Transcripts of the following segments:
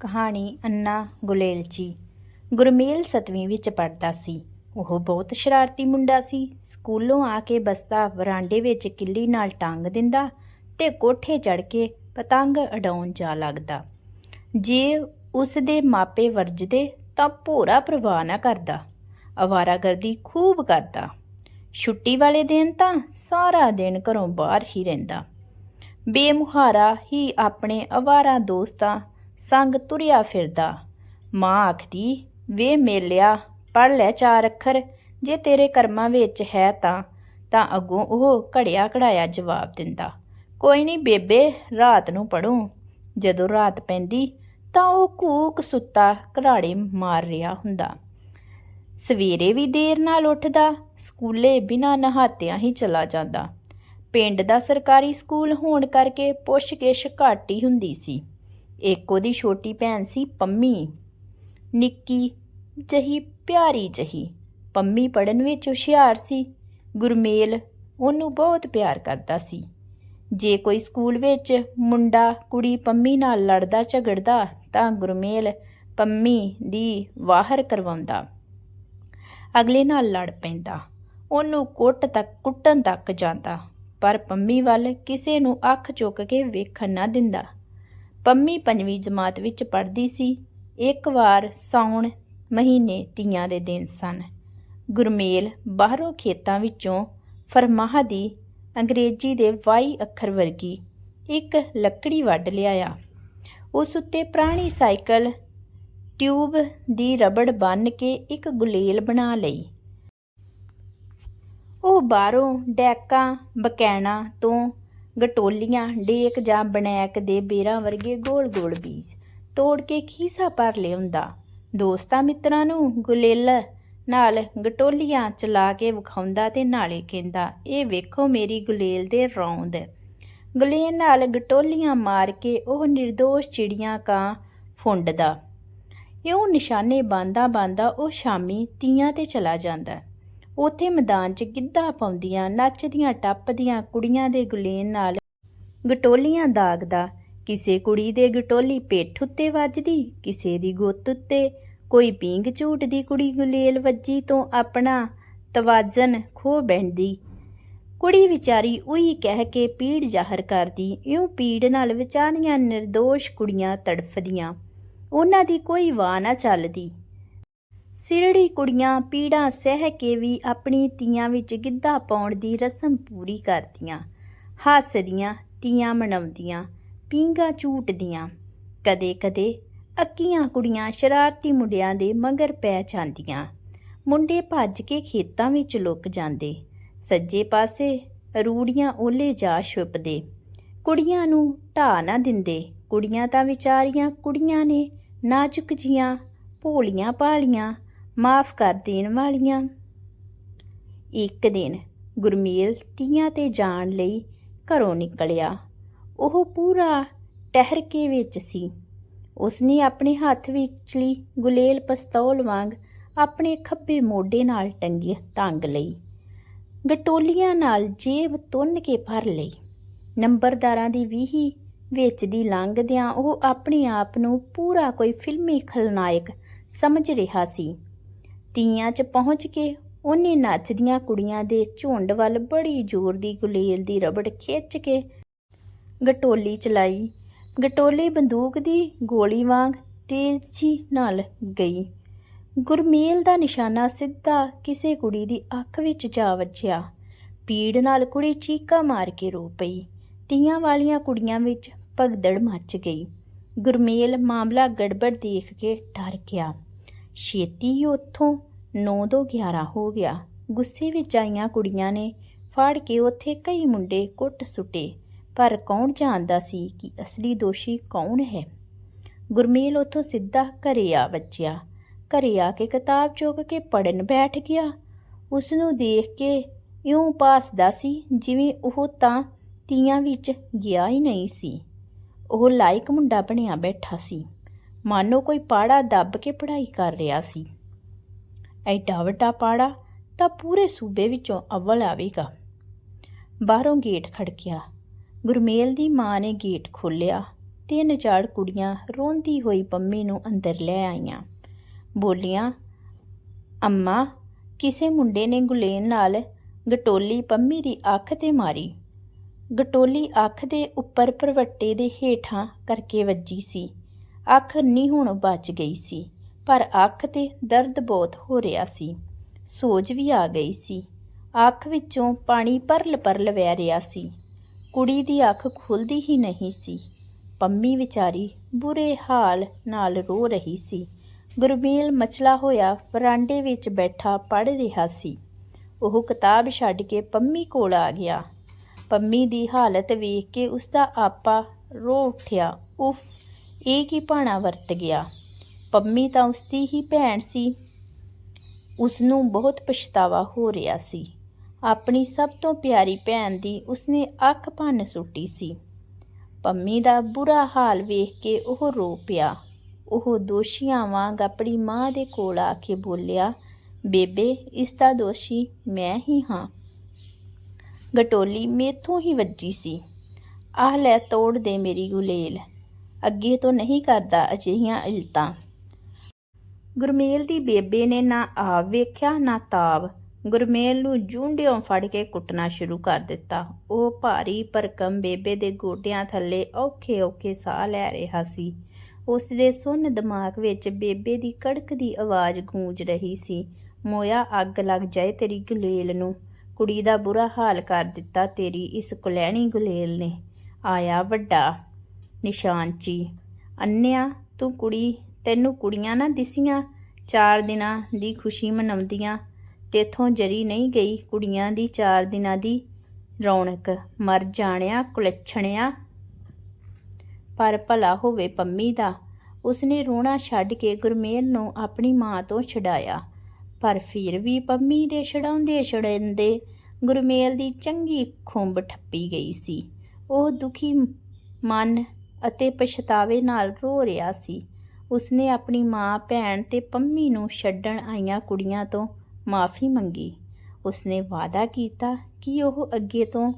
ਕਹਾਣੀ ਅੰਨਾ ਗੁਲੇਲਚੀ। ਗੁਰਮੇਲ ਸਤਵੀਂ ਵਿੱਚ ਪੜਦਾ ਸੀ। ਉਹ ਬਹੁਤ ਸ਼ਰਾਰਤੀ ਮੁੰਡਾ ਸੀ। ਸਕੂਲੋਂ ਆ ਕੇ ਬਸਤਾ ਵਰਾਂਡੇ ਵਿੱਚ ਕਿੱਲੀ ਨਾਲ ਟੰਗ ਦਿੰਦਾ ਤੇ ਕੋਠੇ ਚੜ ਕੇ ਪਤੰਗ ਉਡਾਉਣ ਜਾ ਲੱਗਦਾ। ਜੇ ਉਸ ਦੇ ਮਾਪੇ ਵਰਜਦੇ ਤਾਂ ਭੋਰਾ ਪ੍ਰਵਾਹ ਨਾ ਕਰਦਾ। ਅਵਾਰਾਗਰਦੀ ਖੂਬ ਕਰਦਾ। ਛੁੱਟੀ ਵਾਲੇ ਦਿਨ ਤਾਂ ਸਾਰਾ ਦਿਨ ਘਰੋਂ ਬਾਹਰ ਹੀ ਰਹਿੰਦਾ। ਬੇਮੁਹਾਰਾ ਹੀ ਆਪਣੇ ਅਵਾਰਾ ਦੋਸਤਾਂ ਸੰਗ ਤੁਰਿਆ ਫਿਰਦਾ। ਮਾਂ ਆਖਦੀ, ਵੇ ਮੇਲਿਆ ਪੜ ਲੈ ਚਾਰ ਅੱਖਰ, ਜੇ ਤੇਰੇ ਕਰਮਾਂ ਵਿੱਚ ਹੈ ਤਾਂ ਤਾਂ ਅੱਗੋਂ ਉਹ ਘੜਿਆ ਘੜਾਇਆ ਜਵਾਬ ਦਿੰਦਾ। ਕੋਈ ਨਹੀਂ ਬੇਬੇ, ਰਾਤ ਨੂੰ ਪੜੂੰ ਜਦੋਂ ਰਾਤ ਪੈਂਦੀ, ਤਾਂ ਉਹ ਕੂਕ ਸੁੱਤਾ ਘਰਾੜੇ ਮਾਰ ਰਿਹਾ ਹੁੰਦਾ। ਸਵੇਰੇ ਵੀ ਦੇਰ ਨਾਲ ਉੱਠਦਾ, ਸਕੂਲੇ ਬਿਨਾਂ ਨਹਾਤਿਆਂ ਹੀ ਚਲਾ ਜਾਂਦਾ। ਪਿੰਡ ਦਾ ਸਰਕਾਰੀ ਸਕੂਲ ਹੋਣ ਕਰਕੇ ਪੁੱਛ-ਗਿੱਛ ਘੱਟ ਹੀ ਹੁੰਦੀ ਸੀ। ਇੱਕ ਉਹਦੀ ਛੋਟੀ ਭੈਣ ਸੀ ਪੰਮੀ। ਨਿੱਕੀ ਜਹੀ, ਪਿਆਰੀ ਜਹੀ। ਪੰਮੀ ਪੜਨ ਵਿੱਚ ਹੁਸ਼ਿਆਰ ਸੀ। ਗੁਰਮੇਲ ਉਹਨੂੰ ਬਹੁਤ ਪਿਆਰ ਕਰਦਾ ਸੀ। ਜੇ ਕੋਈ ਸਕੂਲ ਵਿੱਚ ਮੁੰਡਾ ਕੁੜੀ ਪੰਮੀ ਨਾਲ ਲੜਦਾ ਝਗੜਦਾ ਤਾਂ ਗੁਰਮੇਲ ਪੰਮੀ ਦੀ ਵਾਹਰ ਕਰਵਾਉਂਦਾ। ਅਗਲੇ ਨਾਲ ਲੜ ਪੈਂਦਾ। ਉਹਨੂੰ ਕੁੱਟ ਤੱਕ, ਕੁੱਟਣ ਤੱਕ ਜਾਂਦਾ। ਪਰ ਪੰਮੀ ਵੱਲ ਕਿਸੇ ਨੂੰ ਅੱਖ ਚੁੱਕ ਕੇ ਵੇਖਣ ਨਾ ਦਿੰਦਾ। ਪੰਮੀ ਪੰਜਵੀਂ ਜਮਾਤ ਵਿੱਚ ਪੜ੍ਹਦੀ ਸੀ। ਇੱਕ ਵਾਰ ਸਾਉਣ ਮਹੀਨੇ ਤੀਆਂ ਦੇ ਦਿਨ ਸਨ। ਗੁਰਮੇਲ ਬਾਹਰੋਂ ਖੇਤਾਂ ਵਿੱਚੋਂ ਫਰਮਾਹ ਦੀ ਅੰਗਰੇਜ਼ੀ ਦੇ ਵਾਈ ਅੱਖਰ ਵਰਗੀ ਇੱਕ ਲੱਕੜੀ ਵੱਢ ਲਿਆਇਆ। ਉਸ ਉੱਤੇ ਪੁਰਾਣੀ ਸਾਈਕਲ, ਟਿਊਬ ਦੀ ਰਬੜ ਬੰਨ ਕੇ ਇੱਕ ਗੁਲੇਲ ਬਣਾ ਲਈ। ਉਹ ਬਾਹਰੋਂ ਡੈਕਾਂ, ਬਕੈਣਾ ਤੋਂ ਗਟੋਲੀਆਂ ਡੇਕ ਜਾਂ ਬਨੈਕ ਦੇ ਬੇਰਾਂ ਵਰਗੇ ਗੋਲ-ਗੋਲ ਬੀਜ ਤੋੜ ਕੇ ਖੀਸਾ ਭਰ ਲਿਆਉਂਦਾ। ਦੋਸਤਾਂ ਮਿੱਤਰਾਂ ਨੂੰ ਗੁਲੇਲ ਨਾਲ ਗਟੋਲੀਆਂ ਚਲਾ ਕੇ ਵਿਖਾਉਂਦਾ ਤੇ ਨਾਲੇ ਕਹਿੰਦਾ, ਇਹ ਵੇਖੋ ਮੇਰੀ ਗੁਲੇਲ ਦੇ ਰੌਂਦ। ਗੁਲੇਲ ਨਾਲ ਗਟੋਲੀਆਂ ਮਾਰ ਕੇ ਉਹ નિર્ਦੋਸ਼ ਚਿੜੀਆਂ ਕਾਂ ਫੁੰਡਦਾ। ਇਉਂ ਨਿਸ਼ਾਨੇ ਬਾਂਦਾ ਬਾਂਦਾ ਉਹ ਸ਼ਾਮੀ ਤੀਆਂ ਤੇ ਚਲਾ ਜਾਂਦਾ। ਉਥੇ ਮੈਦਾਨ 'ਚ ਗਿੱਧਾ ਪਾਉਂਦੀਆਂ, ਨੱਚਦੀਆਂ, ਟੱਪਦੀਆਂ, ਕੁੜੀਆਂ ਦੇ ਗੁਲੇਨ ਨਾਲ ਗਟੋਲੀਆਂ ਦਾਗਦਾ। ਕਿਸੇ ਕੁੜੀ ਦੇ ਗਟੋਲੀ ਪੇਠ ਉੱਤੇ ਵੱਜਦੀ, ਕਿਸੇ ਦੀ ਗੁੱਤ ਉੱਤੇ। ਕੋਈ ਪੀਂਗ ਝੂਟਦੀ ਕੁੜੀ ਗੁਲੇਲ ਵੱਜੀ ਤੋਂ ਆਪਣਾ ਤਵਾਜ਼ਨ ਖੋ ਬੈਠਦੀ ਕੁੜੀ ਵਿਚਾਰੀ ਉਹੀ ਕਹਿ ਕੇ ਪੀੜ ਜ਼ਾਹਰ ਕਰਦੀ, ਇਉਂ ਪੀੜ ਨਾਲ ਵਿਚਾਰੀਆਂ નિર્ਦੋਸ਼ ਕੁੜੀਆਂ ਤੜਫਦੀਆਂ। ਉਹਨਾਂ ਦੀ ਕੋਈ ਵਾਹ ਨਾ ਚੱਲਦੀ। ਸਿਰੜੀ ਕੁੜੀਆਂ ਪੀੜਾਂ ਸਹਿ ਕੇ ਵੀ ਆਪਣੀ ਤੀਆਂ ਵਿੱਚ ਗਿੱਧਾ ਪਾਉਣ ਦੀ ਰਸਮ ਪੂਰੀ ਕਰਦੀਆਂ। ਹੱਸਦੀਆਂ, ਤੀਆਂ ਮਨਾਉਂਦੀਆਂ ਪੀਂਗਾ ਝੂਟਦੀਆਂ। ਕਦੇ-ਕਦੇ ਅੱਕੀਆਂ ਕੁੜੀਆਂ ਸ਼ਰਾਰਤੀ ਮੁੰਡਿਆਂ ਦੇ ਮਗਰ ਪੈ ਜਾਂਦੀਆਂ। ਮੁੰਡੇ ਭੱਜ ਕੇ ਖੇਤਾਂ ਵਿੱਚ ਲੁਕ ਜਾਂਦੇ। ਸੱਜੇ ਪਾਸੇ ਰੂੜੀਆਂ ਓਲੇ ਜਾ ਛੁਪਦੇ। ਕੁੜੀਆਂ ਨੂੰ ਢਾ ਨਾ ਦਿੰਦੇ। ਕੁੜੀਆਂ ਤਾਂ ਵਿਚਾਰੀਆਂ ਕੁੜੀਆਂ ਨੇ, ਨਾਜ਼ੁਕ ਜੀਆਂ ਭੋਲੀਆਂ ਭਾਲੀਆਂ ਮਾਫ ਕਰ ਦੇਣ ਵਾਲੀਆਂ। ਇੱਕ ਦਿਨ ਗੁਰਮੇਲ ਤੀਆਂ ਤੇ ਜਾਣ ਲਈ ਘਰੋਂ ਨਿਕਲਿਆ। ਉਹ ਪੂਰਾ ਟਹਿਰ ਕੇ ਵਿੱਚ ਸੀ। ਉਸਨੇ ਆਪਣੇ ਹੱਥ ਵਿਚਲੀ ਗੁਲੇਲ ਪਸਤੌਲ ਵਾਂਗ ਆਪਣੇ ਖੱਬੇ ਮੋਢੇ ਨਾਲ ਟੰਗੀ, ਟੰਗ ਲਈ। ਗਟੋਲੀਆਂ ਨਾਲ ਜੇਬ ਤੁੰਨ ਕੇ ਭਰ ਲਈ। ਨੰਬਰਦਾਰਾਂ ਦੀ ਵੀਹੀ ਵਿੱਚ ਦੀ ਲੰਘਦਿਆਂ ਉਹ ਆਪਣੇ ਆਪ ਨੂੰ ਪੂਰਾ ਕੋਈ ਫਿਲਮੀ ਖਲਨਾਇਕ ਸਮਝ ਰਿਹਾ ਸੀ। ਤੀਆਂ 'ਚ ਪਹੁੰਚ ਕੇ ਉਹਨੇ ਨੱਚਦੀਆਂ ਕੁੜੀਆਂ ਦੇ ਝੁੰਡ ਵੱਲ ਬੜੀ ਜ਼ੋਰ ਦੀ ਗੁਲੇਲ ਦੀ ਰਬੜ ਖਿੱਚ ਕੇ ਗਟੋਲੀ ਚਲਾਈ। ਗਟੋਲੀ ਬੰਦੂਕ ਦੀ ਗੋਲੀ ਵਾਂਗ ਤੇਜ਼ੀ ਨਾਲ ਗਈ। ਗੁਰਮੇਲ ਦਾ ਨਿਸ਼ਾਨਾ ਸਿੱਧਾ ਕਿਸੇ ਕੁੜੀ ਦੀ ਅੱਖ ਵਿੱਚ ਜਾ ਵੱਜਿਆ। ਪੀੜ ਨਾਲ ਕੁੜੀ ਚੀਕਾ ਮਾਰ ਕੇ ਰੋ ਪਈ। ਤੀਆਂ ਵਾਲੀਆਂ ਕੁੜੀਆਂ ਵਿੱਚ ਭਗਦੜ ਮੱਚ ਗਈ। ਗੁਰਮੇਲ ਮਾਮਲਾ ਗੜਬੜ ਦੇਖ ਕੇ ਡਰ ਗਿਆ। ਛੇਤੀ ਉੱਥੋਂ ਹੀ ਉੱਥੋਂ 9-11 ਹੋ ਗਿਆ। ਗੁੱਸੇ ਵਿੱਚ ਆਈਆਂ ਕੁੜੀਆਂ ਨੇ ਫੜ ਕੇ ਉੱਥੇ ਕਈ ਮੁੰਡੇ ਕੁੱਟ ਸੁੱਟੇ। ਪਰ ਕੌਣ ਜਾਣਦਾ ਸੀ ਕਿ ਅਸਲੀ ਦੋਸ਼ੀ ਕੌਣ ਹੈ? ਗੁਰਮੇਲ ਉੱਥੋਂ ਸਿੱਧਾ ਘਰੇ ਆ ਵੱਜਿਆ। ਘਰੇ ਆ ਕੇ ਕਿਤਾਬ ਚੁੱਕ ਕੇ ਪੜਨ ਬੈਠ ਗਿਆ। ਉਸ ਨੂੰ ਦੇਖ ਕੇ ਇਉਂ ਪਾਸਦਾ ਸੀ ਜਿਵੇਂ ਉਹ ਤਾਂ ਤੀਆਂ ਵਿੱਚ ਗਿਆ ਹੀ ਨਹੀਂ ਸੀ। ਉਹ ਲਾਇਕ ਮੁੰਡਾ ਬਣਿਆ ਬੈਠਾ ਸੀ। ਮਾਨੋ ਕੋਈ ਪਾੜਾ ਦੱਬ ਕੇ ਪੜ੍ਹਾਈ ਕਰ ਰਿਹਾ ਸੀ। ਐਡਾ ਵੱਡਾ ਪਾੜਾ ਤਾਂ ਪੂਰੇ ਸੂਬੇ ਵਿੱਚੋਂ ਅਵਲ ਆਵੇਗਾ। ਬਾਹਰੋਂ ਗੇਟ ਖੜਕਿਆ। ਗੁਰਮੇਲ ਦੀ ਮਾਂ ਨੇ ਗੇਟ ਖੋਲ੍ਹਿਆ ਤਿੰਨ ਚਾਰ ਕੁੜੀਆਂ ਰੋਂਦੀ ਹੋਈ ਪੰਮੀ ਨੂੰ ਅੰਦਰ ਲੈ ਆਈਆਂ। ਬੋਲੀਆਂ, ਅੰਮਾ, ਕਿਸੇ ਮੁੰਡੇ ਨੇ ਗੁਲੇਨ ਨਾਲ ਗਟੋਲੀ ਪੰਮੀ ਦੀ ਅੱਖ ਤੇ ਮਾਰੀ। ਗਟੋਲੀ ਅੱਖ ਦੇ ਉੱਪਰ ਭਰਵੱਟੇ ਦੇ ਹੇਠਾਂ ਕਰਕੇ ਵੱਜੀ ਸੀ। ਅੱਖ ਨਹੀਂ ਹੁਣ ਬਚ ਗਈ ਸੀ। ਪਰ ਅੱਖ ਤੇ ਦਰਦ ਬਹੁਤ ਹੋ ਰਿਹਾ ਸੀ। ਸੋਜ ਵੀ ਆ ਗਈ ਸੀ। ਅੱਖ ਵਿੱਚੋਂ ਪਾਣੀ ਪਰਲ ਪਰਲ ਵਹਿ ਰਿਹਾ ਸੀ। ਕੁੜੀ ਦੀ ਅੱਖ ਖੁੱਲਦੀ ਹੀ ਨਹੀਂ ਸੀ। ਪੰਮੀ ਵਿਚਾਰੀ ਬੁਰੇ ਹਾਲ ਨਾਲ ਰੋ ਰਹੀ ਸੀ। ਗੁਰਮੇਲ ਮਚਲਾ ਹੋਇਆ ਵਰਾਂਡੇ ਵਿੱਚ ਬੈਠਾ ਪੜ ਰਿਹਾ ਸੀ। ਉਹ ਕਿਤਾਬ ਛੱਡ ਕੇ ਪੰਮੀ ਕੋਲ ਆ ਗਿਆ। ਪੰਮੀ ਦੀ ਹਾਲਤ ਵੇਖ ਕੇ ਉਸ ਦਾ ਆਪਾ ਰੋ ਉੱਠਿਆ। ਉਫ, ਇਹ ਕੀ ਭਾਣਾ ਵਰਤ ਗਿਆ। ਪੰਮੀ ਤਾਂ ਉਸਦੀ ਹੀ ਭੈਣ ਸੀ। ਉਸ ਨੂੰ ਬਹੁਤ ਪਛਤਾਵਾ ਹੋ ਰਿਹਾ ਸੀ। ਆਪਣੀ ਸਭ ਤੋਂ ਪਿਆਰੀ ਭੈਣ ਦੀ ਉਸਨੇ ਅੱਖ ਭੰਨ ਸੁੱਟੀ ਸੀ। ਪੰਮੀ ਦਾ ਬੁਰਾ ਹਾਲ ਵੇਖ ਕੇ ਉਹ ਰੋ ਪਿਆ। ਉਹ ਦੋਸ਼ੀਆਂ ਵਾਂਗ ਆਪਣੀ ਮਾਂ ਦੇ ਕੋਲ ਆ ਕੇ ਬੋਲਿਆ, ਬੇਬੇ, ਇਸ ਦਾ ਦੋਸ਼ੀ ਮੈਂ ਹੀ ਹਾਂ। ਗਟੋਲੀ ਮੇਥੋਂ ਹੀ ਵੱਜੀ ਸੀ। ਆਹ ਲੈ ਤੋੜ ਦੇ ਮੇਰੀ ਗੁਲੇਲ। ਅੱਗੇ ਤੋਂ ਨਹੀਂ ਕਰਦਾ ਅਜਿਹੀਆਂ ਇਲਤਾਂ। ਗੁਰਮੇਲ ਦੀ ਬੇਬੇ ਨੇ ਨਾ ਆਪ ਵੇਖਿਆ, ਨਾ ਤਾਵ ਗੁਰਮੇਲ ਨੂੰ ਜੂੰਡਿਓਂ ਫੜ ਕੇ ਕੁੱਟਣਾ ਸ਼ੁਰੂ ਕਰ ਦਿੱਤਾ। ਉਹ ਭਾਰੀ ਭਰਕਮ ਬੇਬੇ ਦੇ ਗੋਡਿਆਂ ਥੱਲੇ ਔਖੇ ਔਖੇ ਸਾਹ ਲੈ ਰਿਹਾ ਸੀ। ਉਸ ਦੇ ਸੁੰਨ ਦਿਮਾਗ ਵਿੱਚ ਬੇਬੇ ਦੀ ਕੜਕ ਦੀ ਆਵਾਜ਼ ਗੂੰਜ ਰਹੀ ਸੀ। ਮੋਇਆ, ਅੱਗ ਲੱਗ ਜਾਏ ਤੇਰੀ ਗੁਲੇਲ ਨੂੰ। ਕੁੜੀ ਦਾ ਬੁਰਾ ਹਾਲ ਕਰ ਦਿੱਤਾ ਤੇਰੀ ਇਸ ਕੁਲੈਣੀ ਗੁਲੇਲ ਨੇ। ਆਇਆ ਵੱਡਾ ਨਿਸ਼ਾਨਚੀ ਅੰਨਿਆ, ਤੂੰ ਕੁੜੀ ਤੈਨੂੰ ਕੁੜੀਆਂ ਨਾ ਦਿਸੀਆਂ, ਚਾਰ ਦਿਨਾਂ ਦੀ ਖੁਸ਼ੀ ਮਨਾਉਂਦੀਆਂ। ਤੇਥੋਂ ਜਰੀ ਨਹੀਂ ਗਈ ਕੁੜੀਆਂ ਦੀ ਚਾਰ ਦਿਨਾਂ ਦੀ ਰੌਣਕ। ਮਰ ਜਾਣਿਆ, ਕੁਲੱਛਣਿਆ। ਪਰ ਭਲਾ ਹੋਵੇ ਪੰਮੀ ਦਾ, ਉਸਨੇ ਰੋਣਾ ਛੱਡ ਕੇ ਗੁਰਮੇਲ ਨੂੰ ਆਪਣੀ ਮਾਂ ਤੋਂ ਛਡਾਇਆ। ਪਰ ਫਿਰ ਵੀ ਪੰਮੀ ਦੇ ਛਡਾਉਂਦੇ ਛੜਾਉਂਦੇ ਗੁਰਮੇਲ ਦੀ ਚੰਗੀ ਖੁੰਬ ਠੱਪੀ ਗਈ ਸੀ। ਉਹ ਦੁਖੀ ਮਨ ਅਤੇ ਪਛਤਾਵੇ ਨਾਲ ਰੋ ਰਿਹਾ ਸੀ। ਉਸਨੇ ਆਪਣੀ ਮਾਂ, ਭੈਣ ਤੇ ਪੰਮੀ ਨੂੰ ਛੱਡਣ ਆਈਆਂ ਕੁੜੀਆਂ ਤੋਂ ਮਾਫੀ ਮੰਗੀ। ਉਸਨੇ ਵਾਅਦਾ ਕੀਤਾ ਕਿ ਉਹ ਅੱਗੇ ਤੋਂ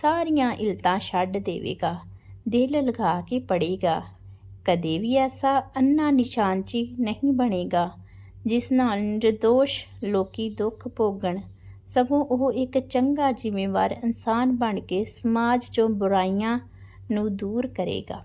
ਸਾਰੀਆਂ ਇਲਤਾਂ ਛੱਡ ਦੇਵੇਗਾ, ਦਿਲ ਲਗਾ ਕੇ ਪੜੇਗਾ ਕਦੇ ਵੀ ਐਸਾ ਅੰਨਾ ਨਿਸ਼ਾਨਚੀ ਨਹੀਂ ਬਣੇਗਾ, ਜਿਸ ਨਾਲ ਨਿਰਦੋਸ਼ ਲੋਕੀ ਦੁੱਖ ਭੋਗਣ। ਸਗੋਂ ਉਹ ਇੱਕ ਚੰਗਾ ਜ਼ਿੰਮੇਵਾਰ ਇਨਸਾਨ ਬਣ ਕੇ ਸਮਾਜ ਚੋਂ ਬੁਰਾਈਆਂ ਨੂੰ ਦੂਰ ਕਰੇਗਾ।